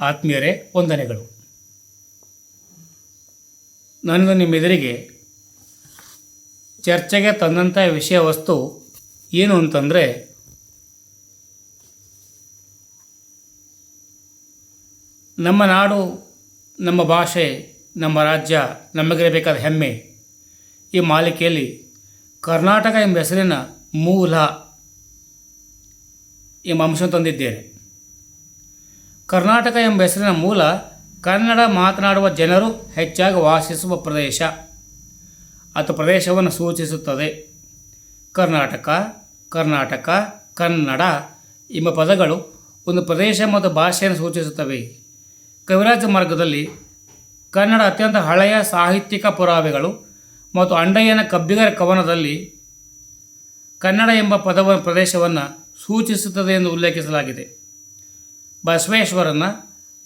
ಆತ್ಮೀಯರೇ, ವಂದನೆಗಳು. ನಾನು ನಿಮ್ಮೆದುರಿಗೆ ಚರ್ಚೆಗೆ ತಂದಂಥ ವಿಷಯ ವಸ್ತು ಏನು ಅಂತಂದರೆ, ನಮ್ಮ ನಾಡು, ನಮ್ಮ ಭಾಷೆ, ನಮ್ಮ ರಾಜ್ಯ, ನಮಗಿರಬೇಕಾದ ಹೆಮ್ಮೆ ಈ ಮಾಲಿಕೆಯಲ್ಲಿ ಕರ್ನಾಟಕ ಎಂಬ ಹೆಸರಿನ ಮೂಲ ಎಂಬ ಅಂಶ ತಂದಿದ್ದೇನೆ. ಕರ್ನಾಟಕ ಎಂಬ ಹೆಸರಿನ ಮೂಲ ಕನ್ನಡ ಮಾತನಾಡುವ ಜನರು ಹೆಚ್ಚಾಗಿ ವಾಸಿಸುವ ಪ್ರದೇಶ ಅಥವಾ ಪ್ರದೇಶವನ್ನು ಸೂಚಿಸುತ್ತದೆ. ಕರ್ನಾಟಕ ಕರ್ನಾಟಕ, ಕನ್ನಡ ಎಂಬ ಪದಗಳು ಒಂದು ಪ್ರದೇಶ ಮತ್ತು ಭಾಷೆಯನ್ನು ಸೂಚಿಸುತ್ತವೆ. ಕವಿರಾಜ ಮಾರ್ಗದಲ್ಲಿ ಕನ್ನಡ ಅತ್ಯಂತ ಹಳೆಯ ಸಾಹಿತ್ಯಿಕ ಪುರಾವೆಗಳು ಮತ್ತು ಅಂಡಯ್ಯನ ಕಬ್ಬಿಗರ ಕವನದಲ್ಲಿ ಕನ್ನಡ ಎಂಬ ಪದವ ಪ್ರದೇಶವನ್ನು ಸೂಚಿಸುತ್ತದೆ ಎಂದು ಉಲ್ಲೇಖಿಸಲಾಗಿದೆ. ಬಸವೇಶ್ವರನ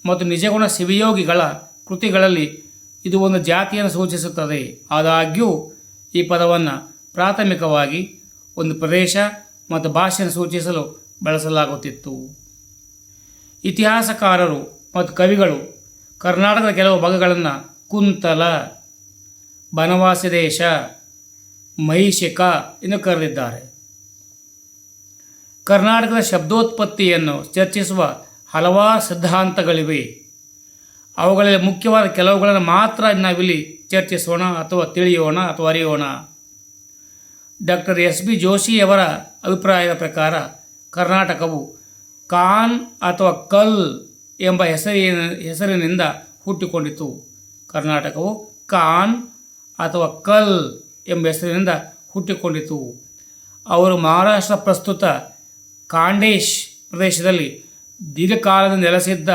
ಮತ್ತು ನಿಜಗುಣ ಶಿವಯೋಗಿಗಳ ಕೃತಿಗಳಲ್ಲಿ ಇದು ಒಂದು ಜಾತಿಯನ್ನು ಸೂಚಿಸುತ್ತದೆ. ಆದಾಗ್ಯೂ ಈ ಪದವನ್ನು ಪ್ರಾಥಮಿಕವಾಗಿ ಒಂದು ಪ್ರದೇಶ ಮತ್ತು ಭಾಷೆಯನ್ನು ಸೂಚಿಸಲು ಬಳಸಲಾಗುತ್ತಿತ್ತು. ಇತಿಹಾಸಕಾರರು ಮತ್ತು ಕವಿಗಳು ಕರ್ನಾಟಕದ ಕೆಲವು ಭಾಗಗಳನ್ನು ಕುಂತಲ, ಬನವಾಸಿ ದೇಶ, ಮಹಿಷಿಕ ಎಂದು ಕರೆದಿದ್ದಾರೆ. ಕರ್ನಾಟಕದ ಶಬ್ದೋತ್ಪತ್ತಿಯನ್ನು ಚರ್ಚಿಸುವ ಹಲವಾರು ಸಿದ್ಧಾಂತಗಳಿವೆ. ಅವುಗಳಲ್ಲಿ ಮುಖ್ಯವಾದ ಕೆಲವುಗಳನ್ನು ಮಾತ್ರ ನಾವಿಲ್ಲಿ ಚರ್ಚಿಸೋಣ ಅಥವಾ ತಿಳಿಯೋಣ ಅಥವಾ ಅರಿಯೋಣ. ಡಾಕ್ಟರ್ ಎಸ್ ಬಿ ಜೋಶಿಯವರ ಅಭಿಪ್ರಾಯದ ಪ್ರಕಾರ ಕರ್ನಾಟಕವು ಕಾನ್ ಅಥವಾ ಕಲ್ ಎಂಬ ಹೆಸರಿನ ಹೆಸರಿನಿಂದ ಹುಟ್ಟಿಕೊಂಡಿತು. ಕರ್ನಾಟಕವು ಕಾನ್ ಅಥವಾ ಕಲ್ ಎಂಬ ಹೆಸರಿನಿಂದ ಹುಟ್ಟಿಕೊಂಡಿತು. ಅವರು ಮಹಾರಾಷ್ಟ್ರ ಪ್ರಸ್ತುತ ಕಾಂಡೇಶ್ ಪ್ರದೇಶದಲ್ಲಿ ದೀರ್ಘಕಾಲದಿಂದ ನೆಲೆಸಿದ್ದ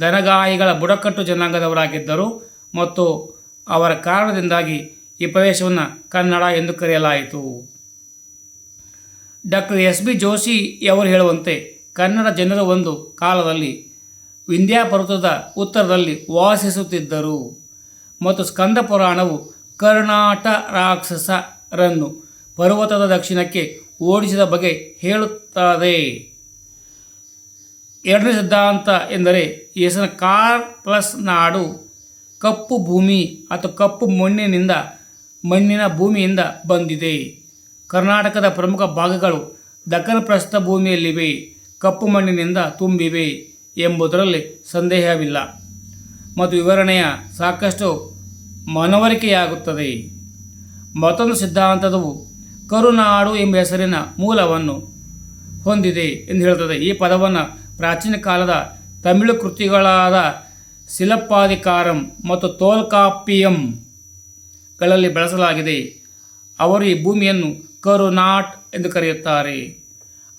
ದನಗಾಯಿಗಳ ಬುಡಕಟ್ಟು ಜನಾಂಗದವರಾಗಿದ್ದರು ಮತ್ತು ಅವರ ಕಾರಣದಿಂದಾಗಿ ಈ ಪ್ರದೇಶವನ್ನು ಕನ್ನಡ ಎಂದು ಕರೆಯಲಾಯಿತು. ಡಾಕ್ಟರ್ ಎಸ್ ಬಿ ಜೋಶಿ ಅವರು ಹೇಳುವಂತೆ ಕನ್ನಡ ಜನರು ಒಂದು ಕಾಲದಲ್ಲಿ ವಿಂಧ್ಯ ಪರ್ವತದ ಉತ್ತರದಲ್ಲಿ ವಾಸಿಸುತ್ತಿದ್ದರು ಮತ್ತು ಸ್ಕಂದ ಪುರಾಣವು ಕರ್ನಾಟ ರಾಕ್ಷಸರನ್ನು ಪರ್ವತದ ದಕ್ಷಿಣಕ್ಕೆ ಓಡಿಸಿದ ಬಗ್ಗೆ ಹೇಳುತ್ತದೆ. ಎರಡನೇ ಸಿದ್ಧಾಂತ ಎಂದರೆ ಹೆಸರ ಕಾರ್ ಪ್ಲಸ್ ನಾಡು, ಕಪ್ಪು ಭೂಮಿ ಅಥವಾ ಕಪ್ಪು ಮಣ್ಣಿನಿಂದ, ಮಣ್ಣಿನ ಭೂಮಿಯಿಂದ ಬಂದಿದೆ. ಕರ್ನಾಟಕದ ಪ್ರಮುಖ ಭಾಗಗಳು ದಕ್ಕನ ಪ್ರಸ್ಥ ಭೂಮಿಯಲ್ಲಿವೆ, ಕಪ್ಪು ಮಣ್ಣಿನಿಂದ ತುಂಬಿವೆ ಎಂಬುದರಲ್ಲಿ ಸಂದೇಹವಿಲ್ಲ. ಮತ್ತು ವಿವರಣೆಯ ಸಾಕಷ್ಟು ಮನವರಿಕೆಯಾಗುತ್ತದೆ. ಮತ್ತೊಂದು ಸಿದ್ಧಾಂತದವು ಕರುನಾಡು ಎಂಬ ಹೆಸರಿನ ಮೂಲವನ್ನು ಹೊಂದಿದೆ ಎಂದು ಹೇಳ್ತದೆ ಈ ಪದವನ್ನು ಪ್ರಾಚೀನ ಕಾಲದ ತಮಿಳು ಕೃತಿಗಳಾದ ಶಿಲಪ್ಪಾಧಿಕಾರಂ ಮತ್ತು ತೋಲ್ಕಾಪಿಯಂಗಳಲ್ಲಿ ಬಳಸಲಾಗಿದೆ. ಅವರು ಈ ಭೂಮಿಯನ್ನು ಕರುನಾಟ್ ಎಂದು ಕರೆಯುತ್ತಾರೆ.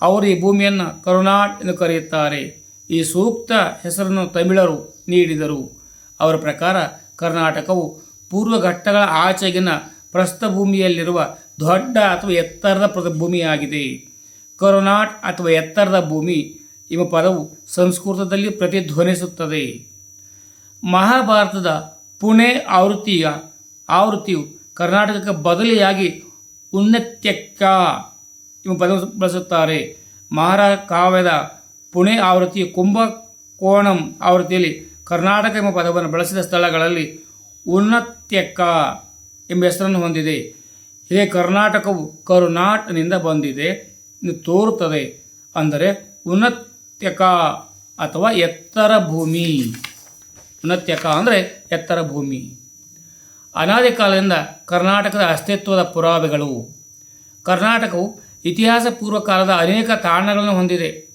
ಅವರು ಈ ಭೂಮಿಯನ್ನು ಕರುನಾಟ್ ಎಂದು ಕರೆಯುತ್ತಾರೆ. ಈ ಸೂಕ್ತ ಹೆಸರನ್ನು ತಮಿಳರು ನೀಡಿದರು. ಅವರ ಪ್ರಕಾರ ಕರ್ನಾಟಕವು ಪೂರ್ವ ಘಟ್ಟಗಳ ಆಚೆಗಿನ ಪ್ರಸ್ಥಭೂಮಿಯಲ್ಲಿರುವ ದೊಡ್ಡ ಅಥವಾ ಎತ್ತರದ ಪ್ರಭೂಮಿಯಾಗಿದೆ ಕರುನಾಟ್ ಅಥವಾ ಎತ್ತರದ ಭೂಮಿ ಎಂಬ ಪದವು ಸಂಸ್ಕೃತದಲ್ಲಿ ಪ್ರತಿಧ್ವನಿಸುತ್ತದೆ. ಮಹಾಭಾರತದ ಪುಣೆ ಆವೃತ್ತಿಯ ಆವೃತ್ತಿಯು ಕರ್ನಾಟಕಕ್ಕೆ ಬದಲಿಯಾಗಿ ಉನ್ನತ್ಯಕ್ಕ ಎಂಬ ಪದವನ್ನು ಬಳಸುತ್ತಾರೆ. ಮಹಾರಾ ಕಾವ್ಯದ ಪುಣೆ ಆವೃತ್ತಿಯ ಕುಂಭಕೋಣಂ ಆವೃತ್ತಿಯಲ್ಲಿ ಕರ್ನಾಟಕ ಎಂಬ ಪದವನ್ನು ಬಳಸಿದ ಸ್ಥಳಗಳಲ್ಲಿ ಉನ್ನತ್ಯಕ್ಕ ಎಂಬ ಹೆಸರನ್ನು ಹೊಂದಿದೆ. ಹೀಗೆ ಕರ್ನಾಟಕವು ಕರುನಾಟನಿಂದ ಬಂದಿದೆ ತೋರುತ್ತದೆ. ಅಂದರೆ ಉನ್ನತ್ಯಕ ಅಥವಾ ಎತ್ತರ ಭೂಮಿ. ಉನ್ನತ್ಯಕ ಅಂದರೆ ಎತ್ತರ ಭೂಮಿ. ಅನಾದಿ ಕಾಲದಿಂದ ಕರ್ನಾಟಕದ ಅಸ್ತಿತ್ವದ ಪುರಾವೆಗಳು. ಕರ್ನಾಟಕವು ಇತಿಹಾಸ ಪೂರ್ವ ಕಾಲದ ಅನೇಕ ತಾಣಗಳನ್ನು ಹೊಂದಿದೆ.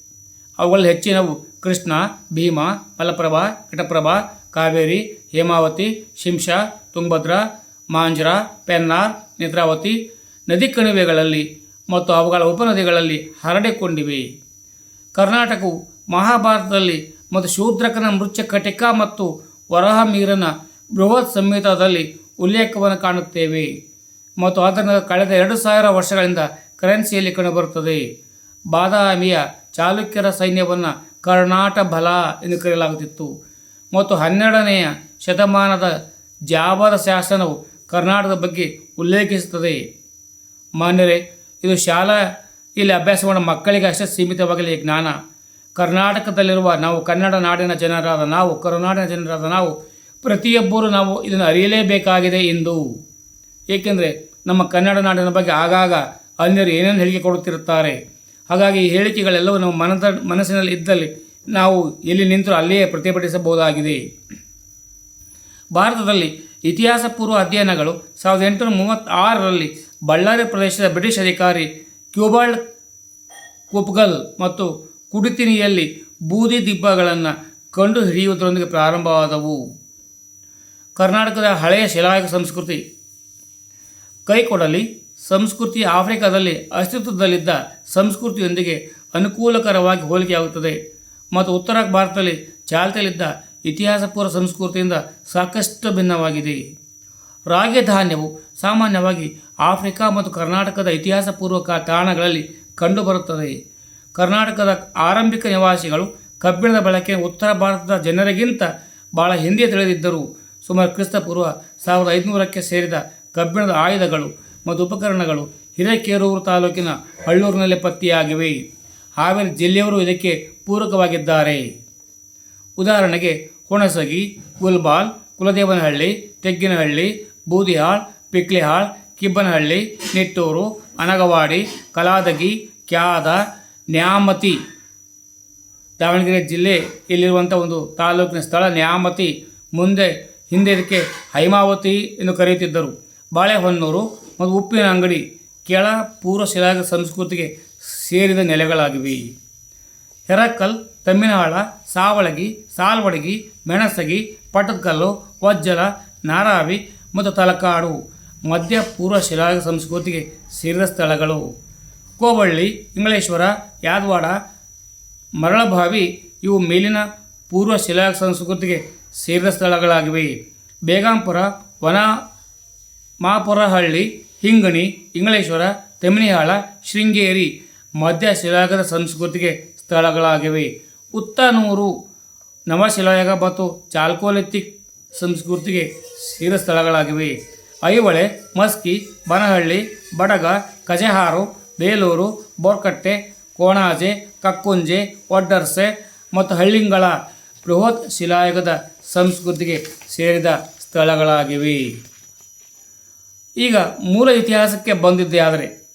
ಅವುಗಳಲ್ಲಿ ಹೆಚ್ಚಿನವು ಕೃಷ್ಣ, ಭೀಮ, ಮಲಪ್ರಭಾ, ಘಟಪ್ರಭಾ, ಕಾವೇರಿ, ಹೇಮಾವತಿ ಶಿಂಷಾ ತುಂಗಭದ್ರಾ ಮಾಂಜ್ರಾ, ಪೆನ್ನಾರ್, ನೇತ್ರಾವತಿ, ನದಿ ಕಣಿವೆಗಳಲ್ಲಿ ಮತ್ತು ಅವುಗಳ ಉಪನದಿಗಳಲ್ಲಿ ಹರಡಿಕೊಂಡಿವೆ. ಕರ್ನಾಟಕವು ಮಹಾಭಾರತದಲ್ಲಿ ಮತ್ತು ಶೂದ್ರಕನ ಮೃತ್ಯ ಕಟಿಕ ಮತ್ತು ವರಹಮೀರನ ಬೃಹತ್ ಸಂಹಿತದಲ್ಲಿ ಉಲ್ಲೇಖವನ್ನು ಕಾಣುತ್ತೇವೆ. ಮತ್ತು ಅದನ್ನು ಕಳೆದ ಎರಡು ಸಾವಿರ ವರ್ಷಗಳಿಂದ ಕರೆನ್ಸಿಯಲ್ಲಿ ಕಂಡುಬರುತ್ತದೆ. ಬಾದಾಮಿಯ ಚಾಲುಕ್ಯರ ಸೈನ್ಯವನ್ನು ಕರ್ನಾಟ ಬಲ ಎಂದು ಕರೆಯಲಾಗುತ್ತಿತ್ತು. ಮತ್ತು ಹನ್ನೆರಡನೆಯ ಶತಮಾನದ ಜಾಬದ ಶಾಸನವು ಕರ್ನಾಟಕದ ಬಗ್ಗೆ ಉಲ್ಲೇಖಿಸುತ್ತದೆ. ಮಾನ್ಯರೇ, ಇದು ಶಾಲಾ ಇಲ್ಲಿ ಅಭ್ಯಾಸವನ್ನು ಮಕ್ಕಳಿಗೆ ಅಷ್ಟೇ ಸೀಮಿತವಾಗಲಿ ಈ ಜ್ಞಾನ. ಕರ್ನಾಟಕದಲ್ಲಿರುವ ನಾವು ಕನ್ನಡ ನಾಡಿನ ಜನರಾದ ನಾವು, ಕರುನಾಡಿನ ಜನರಾದ ನಾವು, ಪ್ರತಿಯೊಬ್ಬರೂ ನಾವು ಇದನ್ನು ಅರಿಯಲೇಬೇಕಾಗಿದೆ ಎಂದು. ಏಕೆಂದರೆ ನಮ್ಮ ಕನ್ನಡ ನಾಡಿನ ಬಗ್ಗೆ ಆಗಾಗ ಅನ್ಯರು ಏನೇನು ಹೇಳಿಕೆ ಕೊಡುತ್ತಿರುತ್ತಾರೆ. ಹಾಗಾಗಿ ಈ ಹೇಳಿಕೆಗಳೆಲ್ಲವೂ ನಮ್ಮ ಮನದ, ಮನಸ್ಸಿನಲ್ಲಿ ಇದ್ದಲ್ಲಿ ನಾವು ಎಲ್ಲಿ ನಿಂತರೂ ಅಲ್ಲಿಯೇ ಪ್ರತಿಭಟಿಸಬಹುದಾಗಿದೆ. ಭಾರತದಲ್ಲಿ ಇತಿಹಾಸ ಪೂರ್ವ ಅಧ್ಯಯನಗಳು ಸಾವಿರದ ಎಂಟುನೂರ ಮೂವತ್ತಾರರಲ್ಲಿ ಬಳ್ಳಾರಿ ಪ್ರದೇಶದ ಬ್ರಿಟಿಷ್ ಅಧಿಕಾರಿ ಕ್ಯೂಬಾಲ್ಡ್ ಕುಪ್ಗಲ್ ಮತ್ತು ಕುಡಿತಿನಿಯಲ್ಲಿ ಬೂದಿ ದಿಬ್ಬಗಳನ್ನು ಕಂಡು ಹಿಡಿಯುವುದರೊಂದಿಗೆ ಪ್ರಾರಂಭವಾದವು. ಕರ್ನಾಟಕದ ಹಳೆಯ ಶಿಲಾಯುಗ ಸಂಸ್ಕೃತಿ. ಕೈಕೊಡಲಿ ಸಂಸ್ಕೃತಿ ಆಫ್ರಿಕಾದಲ್ಲಿ ಅಸ್ತಿತ್ವದಲ್ಲಿದ್ದ ಸಂಸ್ಕೃತಿಯೊಂದಿಗೆ ಅನುಕೂಲಕರವಾಗಿ ಹೋಲಿಕೆಯಾಗುತ್ತದೆ ಮತ್ತು ಉತ್ತರ ಭಾರತದಲ್ಲಿ ಚಾಲ್ತಿಯಲ್ಲಿದ್ದ ಇತಿಹಾಸಪೂರ್ವ ಸಂಸ್ಕೃತಿಯಿಂದ ಸಾಕಷ್ಟು ಭಿನ್ನವಾಗಿದೆ. ರಾಗಿ ಧಾನ್ಯವು ಸಾಮಾನ್ಯವಾಗಿ ಆಫ್ರಿಕಾ ಮತ್ತು ಕರ್ನಾಟಕದ ಇತಿಹಾಸಪೂರ್ವಕ ತಾಣಗಳಲ್ಲಿ ಕಂಡುಬರುತ್ತದೆ. ಕರ್ನಾಟಕದ ಆರಂಭಿಕ ನಿವಾಸಿಗಳು ಕಬ್ಬಿಣದ ಬಳಕೆ ಉತ್ತರ ಭಾರತದ ಜನರಿಗಿಂತ ಬಹಳ ಹಿಂದೆ ತಿಳಿದಿದ್ದರು. ಸುಮಾರು ಕ್ರಿಸ್ತಪೂರ್ವ ಸಾವಿರದ ಐದುನೂರಕ್ಕೆ ಸೇರಿದ ಕಬ್ಬಿಣದ ಆಯುಧಗಳು ಮತ್ತು ಉಪಕರಣಗಳು ಹಿರೇಕೇರೂರು ತಾಲೂಕಿನ ಹಳ್ಳೂರಿನಲ್ಲಿ ಪತ್ತೆಯಾಗಿವೆ. ಹಾವೇರಿ ಜಿಲ್ಲೆಯವರು ಇದಕ್ಕೆ ಪೂರಕವಾಗಿದ್ದಾರೆ. ಉದಾಹರಣೆಗೆ, ಹುಣಸಗಿ, ಗುಲ್ಬಾಲ್, ಕುಲದೇವನಹಳ್ಳಿ, ತೆಗ್ಗಿನಹಳ್ಳಿ, ಬೂದಿಹಾಳ್, ಪಿಕ್ಲಿಹಾಳ್ ಕಿಬ್ಬನಹಳ್ಳಿ, ನಿಟ್ಟೂರು, ಅನಗವಾಡಿ, ಕಲಾದಗಿ, ಕ್ಯಾದ, ನ್ಯಾಮತಿ, ದಾವಣಗೆರೆ ಜಿಲ್ಲೆ ಇಲ್ಲಿರುವಂಥ ಒಂದು ತಾಲೂಕಿನ ಸ್ಥಳ ನ್ಯಾಮತಿ. ಮುಂದೆ ಹಿಂದೆ ಇದಕ್ಕೆ ಹೈಮಾವತಿ ಎಂದು ಕರೆಯುತ್ತಿದ್ದರು. ಬಾಳೆಹೊನ್ನೂರು ಮತ್ತು ಉಪ್ಪಿನ ಅಂಗಡಿ ಕೆಳ ಪೂರ್ವ ಶಿಲಾಗ ಸಂಸ್ಕೃತಿಗೆ ಸೇರಿದ ನೆಲೆಗಳಾಗಿವೆ. ಹೆರಕಲ್, ತಮ್ಮಿನಹಾಳ, ಸಾವಳಗಿ, ಸಾಲ್ವಡಗಿ, ಮೆಣಸಗಿ ಪಟ್ಟದಕಲ್ಲು ವಜ್ಜಲ, ನಾರಾವಿ ಮತ್ತು ತಲಕಾಡು. ಮಧ್ಯ ಪೂರ್ವ ಶಿಲಾ ಸಂಸ್ಕೃತಿಗೆ ಸೇರಿದ ಸ್ಥಳಗಳು ಕೋಬಳ್ಳಿ ಇಂಗಳೇಶ್ವರ ಯಾದವಾಡ, ಮರಳಭಾವಿ ಇವು ಮೇಲಿನ ಪೂರ್ವ ಶಿಲಾ ಸಂಸ್ಕೃತಿಗೆ ಸೇರಿದ ಸ್ಥಳಗಳಾಗಿವೆ ಬೇಗಾಂಪುರ, ವನ, ಮಾಪುರಹಳ್ಳಿ, ಹಿಂಗಣಿ ಇಂಗಳೇಶ್ವರ ತೆಮಿನಿಹಾಳ, ಶೃಂಗೇರಿ ಮಧ್ಯ ಶಿಲಾಯುಗದ ಸಂಸ್ಕೃತಿಗೆ ಸ್ಥಳಗಳಾಗಿವೆ. ಉತ್ತನೂರು, ನವಶಿಲಾಯುಗ ಮತ್ತು ಚಾಲ್ಕೋಲಿತಿಕ್ ಸಂಸ್ಕೃತಿಗೆ ಸೇರಿದ ಸ್ಥಳಗಳಾಗಿವೆ ಐಹೊಳೆ, ಮಸ್ಕಿ, ಬನಹಳ್ಳಿ, ಬಡಗ, ಕಜೆಹಾರು, ಬೇಲೂರು, ಬೋರ್ಕಟ್ಟೆ, ಕೋಣಾಜೆ, ಕಕ್ಕುಂಜೆ, ಒಡ್ಡರ್ಸೆ ಮತ್ತು ಹಳ್ಳಿಂಗಳ ಬೃಹತ್ ಶಿಲಾಯುಗದ ಸಂಸ್ಕೃತಿಗೆ ಸೇರಿದ ಸ್ಥಳಗಳಾಗಿವೆ. ಈಗ ಮೂಲ ಇತಿಹಾಸಕ್ಕೆ ಬಂದಿದ್ದೇ ಆದರೆ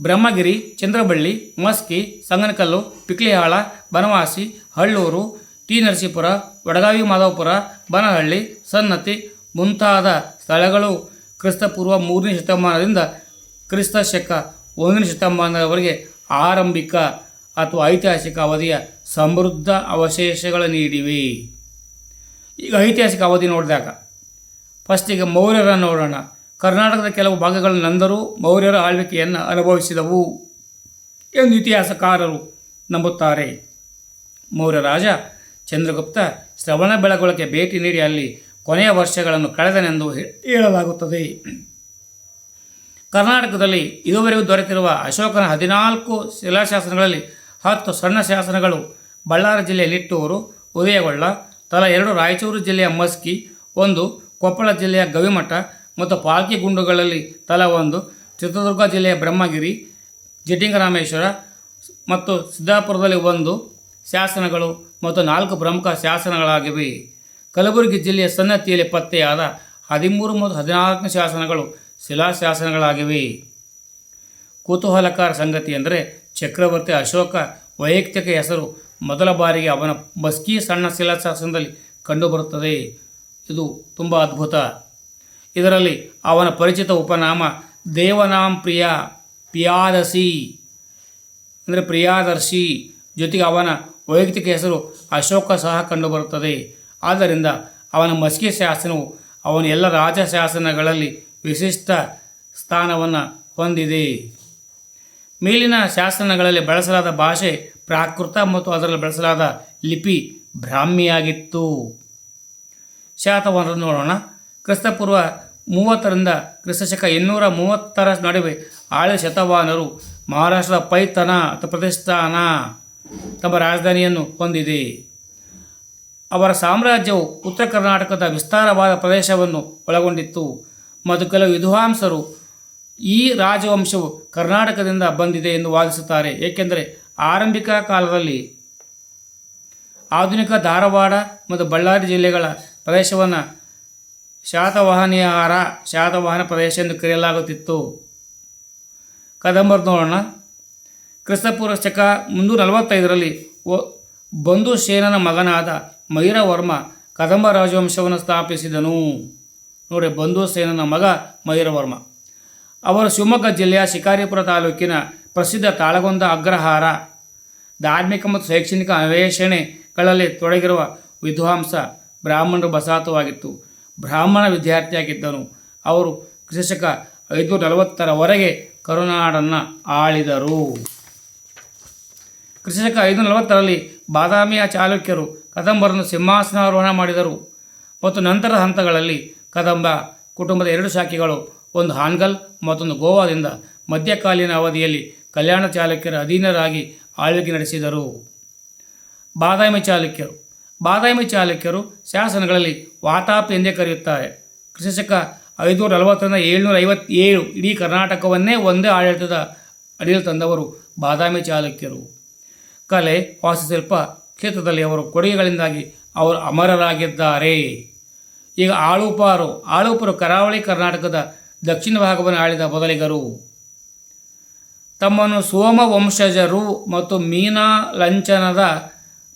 ಬ್ರಹ್ಮಗಿರಿ, ಚಂದ್ರಬಳ್ಳಿ, ಮಸ್ಕಿ, ಸಂಗನಕಲ್ಲು, ಪಿಕ್ಲಿಹಾಳ, ಬನವಾಸಿ, ಹಳ್ಳೂರು, ಟಿ ನರಸೀಪುರ, ವಡಗಾವಿ, ಮಾಧವಪುರ, ಬನಹಳ್ಳಿ, ಸನ್ನತಿ ಮುಂತಾದ ಸ್ಥಳಗಳು ಕ್ರಿಸ್ತಪೂರ್ವ ಮೂರನೇ ಶತಮಾನದಿಂದ ಕ್ರಿಸ್ತ ಶಕ ಒಂದನೇ ಶತಮಾನದವರೆಗೆ ಆರಂಭಿಕ ಅಥವಾ ಐತಿಹಾಸಿಕ ಅವಧಿಯ ಸಮೃದ್ಧ ಅವಶೇಷಗಳು ನೀಡಿವೆ. ಈಗ ಐತಿಹಾಸಿಕ ಅವಧಿ ನೋಡಿದಾಗ ಫಸ್ಟಿಗೆ ಮೌರ್ಯರನ್ನು ನೋಡೋಣ. ಕರ್ನಾಟಕದ ಕೆಲವು ಭಾಗಗಳು ನಂದರು ಮೌರ್ಯರ ಆಳ್ವಿಕೆಯನ್ನು ಅನುಭವಿಸಿದವು ಎಂದು ಇತಿಹಾಸಕಾರರು ನಂಬುತ್ತಾರೆ. ಮೌರ್ಯ ರಾಜ ಚಂದ್ರಗುಪ್ತ ಶ್ರವಣ ಬೆಳಗೊಳಕ್ಕೆ ಭೇಟಿ ನೀಡಿ ಅಲ್ಲಿ ಕೊನೆಯ ವರ್ಷಗಳನ್ನು ಕಳೆದನೆಂದು ಹೇಳಲಾಗುತ್ತದೆ. ಕರ್ನಾಟಕದಲ್ಲಿ ಇದುವರೆಗೂ ದೊರೆತಿರುವ ಅಶೋಕನ ಹದಿನಾಲ್ಕು ಶಿಲಾಶಾಸನಗಳಲ್ಲಿ ಹತ್ತು ಸಣ್ಣ ಶಾಸನಗಳು ಬಳ್ಳಾರಿ ಜಿಲ್ಲೆಯ ಲಿಟ್ಟೂರು ಉದಯಗೊಳ್ಳ, ತಲಾ ಎರಡು ರಾಯಚೂರು ಜಿಲ್ಲೆಯ ಮಸ್ಕಿ, ಒಂದು ಕೊಪ್ಪಳ ಜಿಲ್ಲೆಯ ಗವಿಮಠ ಮತ್ತು ಪಾಲ್ಕಿಗುಂಡುಗಳಲ್ಲಿ ತಲಾ ಒಂದು ಚಿತ್ರದುರ್ಗ ಜಿಲ್ಲೆಯ ಬ್ರಹ್ಮಗಿರಿ, ಜಟಿಂಗರಾಮೇಶ್ವರ ಮತ್ತು ಸಿದ್ದಾಪುರದಲ್ಲಿ ಒಂದು ಶಾಸನಗಳು ಮತ್ತು ನಾಲ್ಕು ಪ್ರಮುಖ ಶಾಸನಗಳಾಗಿವೆ. ಕಲಬುರಗಿ ಜಿಲ್ಲೆಯ ಸನ್ನತಿಯಲ್ಲಿ ಪತ್ತೆಯಾದ ಹದಿಮೂರು ಮತ್ತು ಹದಿನಾಲ್ಕನೇ ಶಾಸನಗಳು ಶಿಲಾಶಾಸನಗಳಾಗಿವೆ. ಕುತೂಹಲಕಾರ ಸಂಗತಿ ಎಂದರೆ ಚಕ್ರವರ್ತಿ ಅಶೋಕ ವೈಯಕ್ತಿಕ ಹೆಸರು ಮೊದಲ ಬಾರಿಗೆ ಅವನ ಬಸ್ಕಿ ಸಣ್ಣ ಶಿಲಾಶಾಸನದಲ್ಲಿ ಕಂಡುಬರುತ್ತದೆ. ಇದು ತುಂಬ ಅದ್ಭುತ. ಇದರಲ್ಲಿ ಅವನ ಪರಿಚಿತ ಉಪನಾಮ ದೇವನಾಂ ಪ್ರಿಯ ಪಿಯಾದಸಿ ಅಂದರೆ ಪ್ರಿಯಾದರ್ಶಿ ಜೊತೆಗೆ ಅವನ ವೈಯಕ್ತಿಕ ಹೆಸರು ಅಶೋಕ ಸಹ ಕಂಡುಬರುತ್ತದೆ. ಆದ್ದರಿಂದ ಅವನ ಮಸ್ಕಿ ಶಾಸನವು ಅವನ ಎಲ್ಲ ರಾಜಶಾಸನಗಳಲ್ಲಿ ವಿಶಿಷ್ಟ ಸ್ಥಾನವನ್ನು ಹೊಂದಿದೆ. ಮೇಲಿನ ಶಾಸನಗಳಲ್ಲಿ ಬಳಸಲಾದ ಭಾಷೆ ಪ್ರಾಕೃತ ಮತ್ತು ಅದರಲ್ಲಿ ಬಳಸಲಾದ ಲಿಪಿ ಬ್ರಾಹ್ಮಿಯಾಗಿತ್ತು. ಶಾತವನ್ನು ನೋಡೋಣ. ಕ್ರಿಸ್ತಪೂರ್ವ ಮೂವತ್ತರಿಂದ ಕ್ರಿಸ್ತಶಕ ಇನ್ನೂರ ಮೂವತ್ತರ ನಡುವೆ ಆಳ ಶತವಾನರು ಮಹಾರಾಷ್ಟ್ರದ ಪೈತನ ಅಥವಾ ಪ್ರತಿಷ್ಠಾನ ತಮ್ಮ ರಾಜಧಾನಿಯನ್ನು ಹೊಂದಿದೆ. ಅವರ ಸಾಮ್ರಾಜ್ಯವು ಉತ್ತರ ಕರ್ನಾಟಕದ ವಿಸ್ತಾರವಾದ ಪ್ರದೇಶವನ್ನು ಒಳಗೊಂಡಿತ್ತು. ಮತ್ತು ಕೆಲವು ವಿದ್ವಾಂಸರು ಈ ರಾಜವಂಶವು ಕರ್ನಾಟಕದಿಂದ ಬಂದಿದೆ ಎಂದು ವಾದಿಸುತ್ತಾರೆ. ಏಕೆಂದರೆ ಆರಂಭಿಕ ಕಾಲದಲ್ಲಿ ಆಧುನಿಕ ಧಾರವಾಡ ಮತ್ತು ಬಳ್ಳಾರಿ ಜಿಲ್ಲೆಗಳ ಪ್ರದೇಶವನ್ನು ಶಾತವಾಹನಿಯಾರ ಶಾತವಾಹನ ಪ್ರದೇಶ ಎಂದು ಕರೆಯಲಾಗುತ್ತಿತ್ತು. ಕದಂಬರ್ ನೋಡೋಣ ಕ್ರಿಸ್ತಪೂರ್ವ ಶಕ ಮುನ್ನೂರ ನಲವತ್ತೈದರಲ್ಲಿ ಬಂಧು ಸೇನನ ಮಗನಾದ ಮೈರವರ್ಮ ಕದಂಬ ರಾಜವಂಶವನ್ನು ಸ್ಥಾಪಿಸಿದನು. ನೋಡಿ, ಬಂಧು ಸೇನನ ಮಗ ಮೈರವರ್ಮ ಅವರು ಶಿವಮೊಗ್ಗ ಜಿಲ್ಲೆಯ ಶಿಕಾರಿಪುರ ತಾಲೂಕಿನ ಪ್ರಸಿದ್ಧ ತಾಳಗೊಂದ ಅಗ್ರಹಾರ, ಧಾರ್ಮಿಕ ಮತ್ತು ಶೈಕ್ಷಣಿಕ ಅನ್ವೇಷಣೆಗಳಲ್ಲಿ ತೊಡಗಿರುವ ವಿದ್ವಾಂಸ ಬ್ರಾಹ್ಮಣರು ಬಸಾತವಾಗಿತ್ತು ಬ್ರಾಹ್ಮಣ ವಿದ್ಯಾರ್ಥಿಯಾಗಿದ್ದನು. ಅವರು ಕೃಷಕ ಐದುನೂರ ನಲವತ್ತರವರೆಗೆ ಕರುನಾಡನ್ನು ಆಳಿದರು. ಕೃಷಕ ಐದುನೂರ ನಲವತ್ತರಲ್ಲಿ ಬಾದಾಮಿಯ ಚಾಲುಕ್ಯರು ಕದಂಬರನ್ನು ಸಿಂಹಾಸನಾರೋಹಣ ಮಾಡಿದರು. ಮತ್ತು ನಂತರದ ಹಂತಗಳಲ್ಲಿ ಕದಂಬ, ಕುಟುಂಬದ ಎರಡು ಶಾಖೆಗಳು, ಒಂದು ಹಾನ್ಗಲ್ ಮತ್ತೊಂದು ಗೋವಾದಿಂದ ಮಧ್ಯಕಾಲೀನ ಅವಧಿಯಲ್ಲಿ ಕಲ್ಯಾಣ ಚಾಲುಕ್ಯರ ಅಧೀನರಾಗಿ ಆಳ್ವಿಕೆ ನಡೆಸಿದರು. ಬಾದಾಮಿ ಚಾಲುಕ್ಯರು. ಬಾದಾಮಿ ಚಾಲುಕ್ಯರು ಶಾಸನಗಳಲ್ಲಿ ವಾತಾಪಿ ಎಂದೇ ಕರೆಯುತ್ತಾರೆ. ಕ್ರಿಸ್ತಶಕ ಐದುನೂರ ನಲವತ್ತರಿಂದ ಏಳ್ನೂರ ಐವತ್ತೇಳು ಇಡೀ ಕರ್ನಾಟಕವನ್ನೇ ಒಂದೇ ಆಡಳಿತದ ಅಡಿಯಲ್ಲಿ ತಂದವರು ಬಾದಾಮಿ ಚಾಲುಕ್ಯರು. ಕಲೆ, ವಾಸ್ತುಶಿಲ್ಪ ಕ್ಷೇತ್ರದಲ್ಲಿ ಅವರು ಕೊಡುಗೆಗಳಿಂದಾಗಿ ಅವರು ಅಮರರಾಗಿದ್ದಾರೆ. ಈಗ ಆಳುಪಾರು, ಆಳುಪರು, ಕರಾವಳಿ ಕರ್ನಾಟಕದ ದಕ್ಷಿಣ ಭಾಗವನ್ನು ಆಳಿದ ಮೊದಲಿಗರು. ತಮ್ಮನ್ನು ಸೋಮ ವಂಶಜರು ಮತ್ತು ಮೀನಾ ಲಂಚನದ,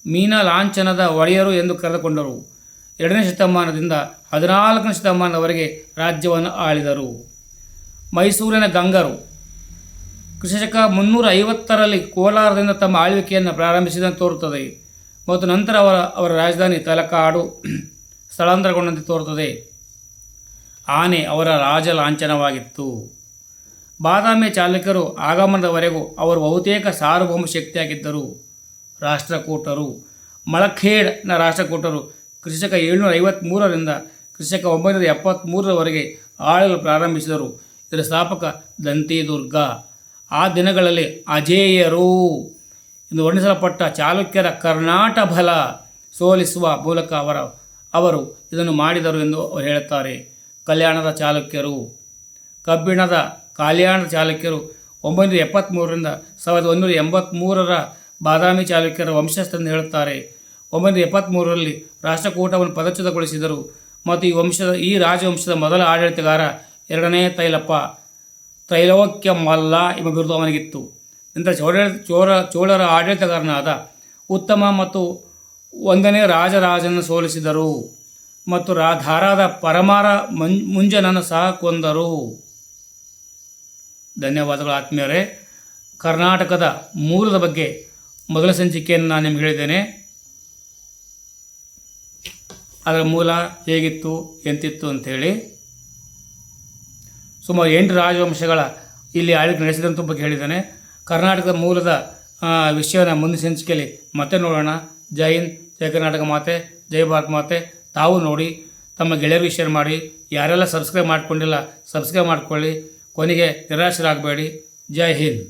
ಮೀನಾ ಲಾಂಛನದ ಒಡೆಯರು ಎಂದು ಕರೆದುಕೊಂಡರು. ಎರಡನೇ ಶತಮಾನದಿಂದ ಹದಿನಾಲ್ಕನೇ ಶತಮಾನದವರೆಗೆ ರಾಜ್ಯವನ್ನು ಆಳಿದರು. ಮೈಸೂರಿನ ಗಂಗರು. ಕ್ರಿಶಕ ಮುನ್ನೂರ ಐವತ್ತರಲ್ಲಿ ಕೋಲಾರದಿಂದ ತಮ್ಮ ಆಳ್ವಿಕೆಯನ್ನು ಪ್ರಾರಂಭಿಸಿದಂತೆ ತೋರುತ್ತದೆ. ಮತ್ತು ನಂತರ ಅವರ ಅವರ ರಾಜಧಾನಿ ತಲಕಾಡು ಸ್ಥಳಾಂತರಗೊಂಡಂತೆ ತೋರುತ್ತದೆ. ಆನೆ ಅವರ ರಾಜ ಲಾಂಛನವಾಗಿತ್ತು ಬಾದಾಮಿ ಚಾಲುಕ್ಯರು ಆಗಮನದವರೆಗೂ ಅವರು ಬಹುತೇಕ ಸಾರ್ವಭೌಮ ಶಕ್ತಿಯಾಗಿದ್ದರು. ರಾಷ್ಟ್ರಕೂಟರು, ಮಳಖೇಡ್ನ ರಾಷ್ಟ್ರಕೂಟರು ಕೃಷಿಕ ಏಳ್ನೂರ ಐವತ್ತ್ಮೂರರಿಂದ ಕೃಷಿಕ ಒಂಬೈನೂರ ಎಪ್ಪತ್ತ್ಮೂರರವರೆಗೆ ಆಳಲು ಪ್ರಾರಂಭಿಸಿದರು. ಇದರ ಸ್ಥಾಪಕ ದಂತಿದುರ್ಗ. ಆ ದಿನಗಳಲ್ಲಿ ಅಜೇಯರು. ಎಂದು ವರ್ಣಿಸಲ್ಪಟ್ಟ ಚಾಲುಕ್ಯರ ಕರ್ನಾಟ ಬಲ ಸೋಲಿಸುವ ಮೂಲಕ ಅವರ, ಅವರು ಇದನ್ನು ಮಾಡಿದರು ಎಂದು ಅವರು ಹೇಳುತ್ತಾರೆ. ಕಲ್ಯಾಣದ ಚಾಲುಕ್ಯರು, ಕಬ್ಬಿಣದ ಕಲ್ಯಾಣದ ಚಾಲುಕ್ಯರು, ಒಂಬೈನೂರ ಎಪ್ಪತ್ತ್ಮೂರರಿಂದ ಸಾವಿರದ ಒಂಬೈನೂರ ಎಂಬತ್ತ್ಮೂರರ ಬಾದಾಮಿ ಚಾಲುಕ್ಯರ ವಂಶಸ್ಥರೆಂದು ಹೇಳುತ್ತಾರೆ. ಒಂಬೈನೂರ ಎಪ್ಪತ್ತ್ಮೂರರಲ್ಲಿ ರಾಷ್ಟ್ರಕೂಟವನ್ನು ಪದಚ್ಯುತಗೊಳಿಸಿದರು ಮತ್ತು ಈ ವಂಶದ, ಈ ರಾಜವಂಶದ ಮೊದಲ ಆಡಳಿತಗಾರ ಎರಡನೇ ತೈಲಪ್ಪ ತ್ರೈಲೋಕ್ಯ ಮಲ್ಲ ಎಂಬ ಬಿರುದು ಅವನಿಗಿತ್ತು. ನಂತರ ಚೋಳ ಚೋರ, ಚೋಳರ ಆಡಳಿತಗಾರನಾದ ಉತ್ತಮ ಮತ್ತು ಒಂದನೇ ರಾಜರಾಜನ ಸೋಲಿಸಿದರು ಮತ್ತು ರಾ, ಧಾರಾದ ಪರಮಾರ ಮಂ, ಮುಂಜನನ್ನು ಸಹ ಕೊಂದರು. ಧನ್ಯವಾದಗಳು ಆತ್ಮೀಯರೇ. ಕರ್ನಾಟಕದ ಮೂಲದ ಬಗ್ಗೆ ಮೊದಲ ಸಂಚಿಕೆಯನ್ನು ನಾನು ನಿಮ್ಗೆ ಹೇಳಿದ್ದೇನೆ. ಅದರ ಮೂಲ ಹೇಗಿತ್ತು, ಎಂತಿತ್ತು ಅಂಥೇಳಿ. ಸುಮಾರು ಎಂಟು ರಾಜವಂಶಗಳ ಇಲ್ಲಿ ಆಳ್ವಿಕೆ ನಡೆಸಿದಂಥ ಬಗ್ಗೆ ಹೇಳಿದ್ದಾನೆ. ಕರ್ನಾಟಕದ ಮೂಲದ ವಿಷಯವನ್ನು ಮುಂದಿನ ಸಂಚಿಕೆಯಲ್ಲಿ ಮತ್ತೆ ನೋಡೋಣ. ಜೈ ಹಿಂದ್, ಜೈ ಕರ್ನಾಟಕ ಮಾತೆ, ಜೈ ಭಾರತ್ ಮಾತೆ. ತಾವು ನೋಡಿ, ತಮ್ಮ ಗೆಳೆಯರಿಗೆ ಶೇರ್ ಮಾಡಿ. ಯಾರೆಲ್ಲ ಸಬ್ಸ್ಕ್ರೈಬ್ ಮಾಡ್ಕೊಂಡಿಲ್ಲ, ಸಬ್ಸ್ಕ್ರೈಬ್ ಮಾಡಿಕೊಳ್ಳಿ. ಕೊನೆಗೆ ನಿರಾಶರಾಗಬೇಡಿ. ಜೈ ಹಿಂದ್.